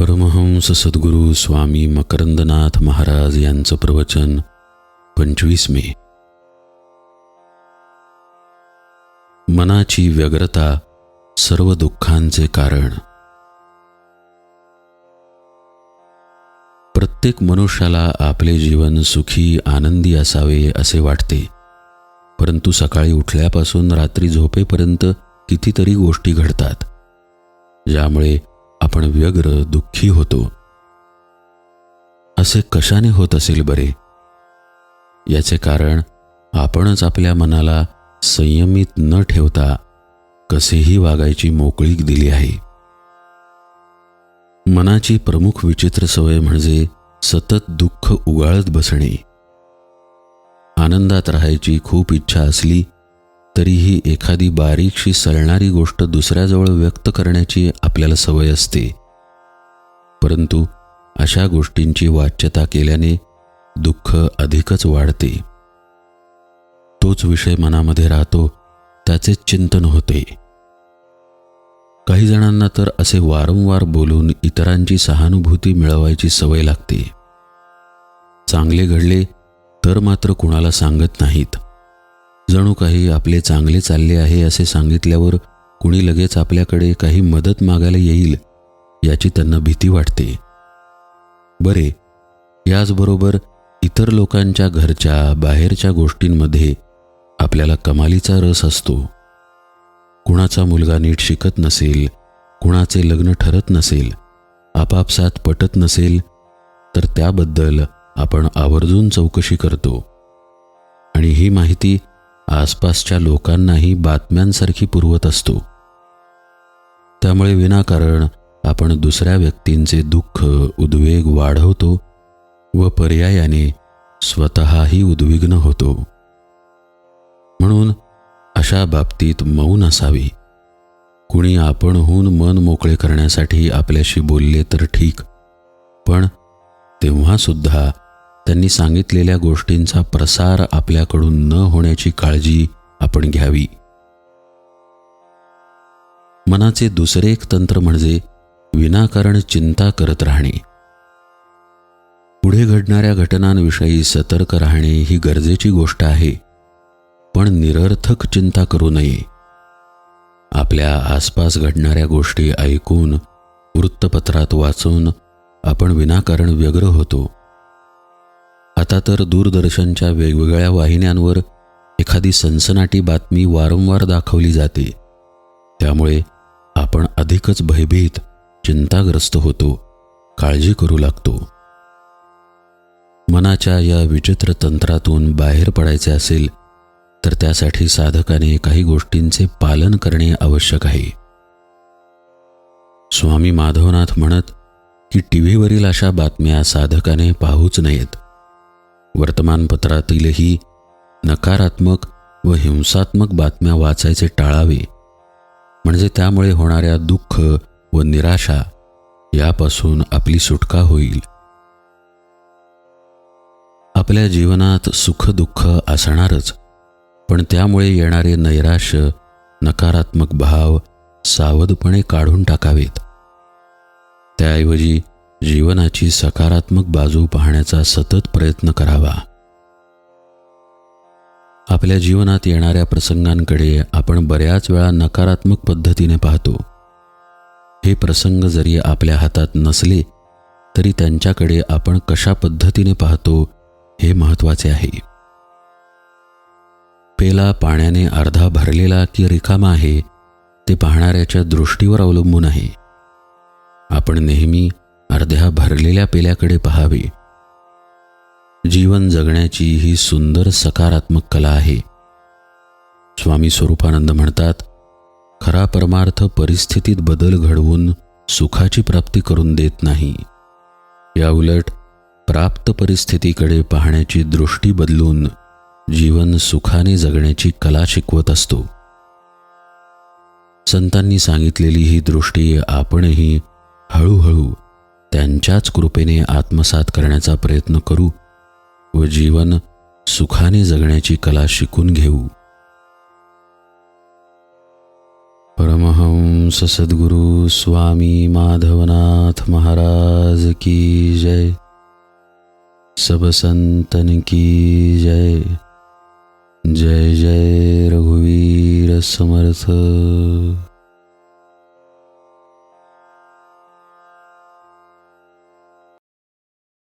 परमहंस सद्गुरू स्वामी मकरंदनाथ महाराज यांचं प्रवचन पंचवीस मे. मनाची व्यग्रता सर्व दुःखांचे कारण. प्रत्येक मनुष्याला आपले जीवन सुखी आनंदी असावे असे वाटते. परंतु सकाळी उठल्यापासून रात्री झोपेपर्यंत कितीतरी गोष्टी घडतात. ज्यामुळे आपण व्यग्र दुःखी होतो. असे कशाने होत असेल बरे? याचे कारण आपणच आपल्या मनाला संयमित न ठेवता कसेही वागायची मोकळीक दिली आहे. मनाची प्रमुख विचित्र सवय म्हणजे सतत दुःख उगाळत बसणे. आनंदात राहायची खूप इच्छा असली तरीही एखादी बारीकशी सळणारी गोष्ट दुसऱ्याजवळ व्यक्त करण्याची आपल्याला सवय असते. परंतु अशा गोष्टींची वाच्यता केल्याने दुःख अधिकच वाढते. तोच विषय मनामध्ये राहतो त्याचे चिंतन होते. काही जणांना तर असे वारंवार बोलून इतरांची सहानुभूती मिळवायची सवय लागते. चांगले घडले तर मात्र कुणाला सांगत नाहीत. जणू काही आपले चांगले चालले आहे असे सांगितल्यावर कुणी लगेच आपल्याकडे काही मदत मागायला येईल याची त्यांना भीती वाटते. बरे याचबरोबर इतर लोकांच्या घरच्या बाहेरच्या गोष्टींमध्ये आपल्याला कमालीचा रस असतो. कुणाचा मुलगा नीट शिकत नसेल कुणाचे लग्न ठरत नसेल आपापसात पटत नसेल तर त्याबद्दल आपण आवर्जून चौकशी करतो. आणि ही माहिती आसपासच्या लोकांनाही बातम्यांसारखी पुरवत असतो. त्यामुळे विनाकारण आपण दुसऱ्या व्यक्तींचे दुःख उद्वेग वाढवतो व पर्यायाने स्वतःही उद्विग्न होतो. म्हणून अशा बाबतीत मौन असावी. कुणी आपणहून मन मोकळे करण्यासाठी आपल्याशी बोलले तर ठीक पण तेव्हा सुद्धा त्यांनी सांगितलेल्या गोष्टींचा प्रसार आपल्याकडून न होण्याची काळजी आपण घ्यावी. मनाचे दुसरे एक तंत्र म्हणजे विनाकारण चिंता करत राहणे. पुढे घडणाऱ्या घटनांविषयी सतर्क राहणे ही गरजेची गोष्ट आहे पण निरर्थक चिंता करू नये. आपल्या आसपास घडणाऱ्या गोष्टी ऐकून वृत्तपत्रात वाचून आपण विनाकारण व्यग्र होतो. आता तर दूरदर्शनच्या वेगवेगळ्या वाहिन्यांवर एखादी सनसनाटी बातमी वारंवार दाखवली जाते. त्यामुळे आपण अधिकच भयभीत चिंताग्रस्त होतो काळजी करू लागतो. मनाच्या या विचित्र तंत्रातून बाहेर पडायचे असेल तर त्यासाठी साधकाने काही गोष्टींचे पालन करणे आवश्यक आहे. स्वामी माधवनाथ म्हणत की टी व्हीवरील अशा बातम्या साधकाने पाहूच नयेत. वर्तमानपत्रातीलही नकारात्मक व हिंसात्मक बातम्या वाचायचे टाळावे. म्हणजे त्यामुळे होणाऱ्या दुःख व निराशा यापासून आपली सुटका होईल. आपल्या जीवनात सुख दुःख असणारच पण त्यामुळे येणारे नैराश्य नकारात्मक भाव सावधपणे काढून टाकावेत. त्याऐवजी जीवनाची सकारात्मक बाजू पाहण्याचा सतत प्रयत्न करावा. आपल्या जीवनात येणाऱ्या प्रसंगांकडे आपण बऱ्याच वेळा नकारात्मक पद्धतीने पाहतो. हे प्रसंग जरी आपल्या हातात नसले तरी त्यांच्याकडे आपण कशा पद्धतीने पाहतो हे महत्त्वाचे आहे. पेला पाण्याने अर्धा भरलेला की रिकामा आहे ते पाहणाऱ्याच्या दृष्टीवर अवलंबून आहे. आपण नेहमी अर्ध्या भरलेल्या पेल्याकडे पहावे. जीवन जगण्याची ही सुंदर सकारात्मक कला आहे. स्वामी स्वरूपानंद म्हणतात खरा परमार्थ परिस्थितीत बदल घडवून सुखाची प्राप्ती करून देत नाही. याउलट प्राप्त परिस्थितीकडे पाहण्याची दृष्टी बदलून जीवन सुखाने जगण्याची कला शिकवत असतो. संतांनी सांगितलेली ही दृष्टी आपणही हळूहळू त्यांच्याच कृपेने आत्मसात करण्याचा प्रयत्न करू व जीवन सुखाने जगण्याची कला शिकून घेऊ. परमहंस परमहंस सद्गुरु स्वामी माधवनाथ महाराज की जय. सब संतन की जय. जय जय रघुवीर समर्थ.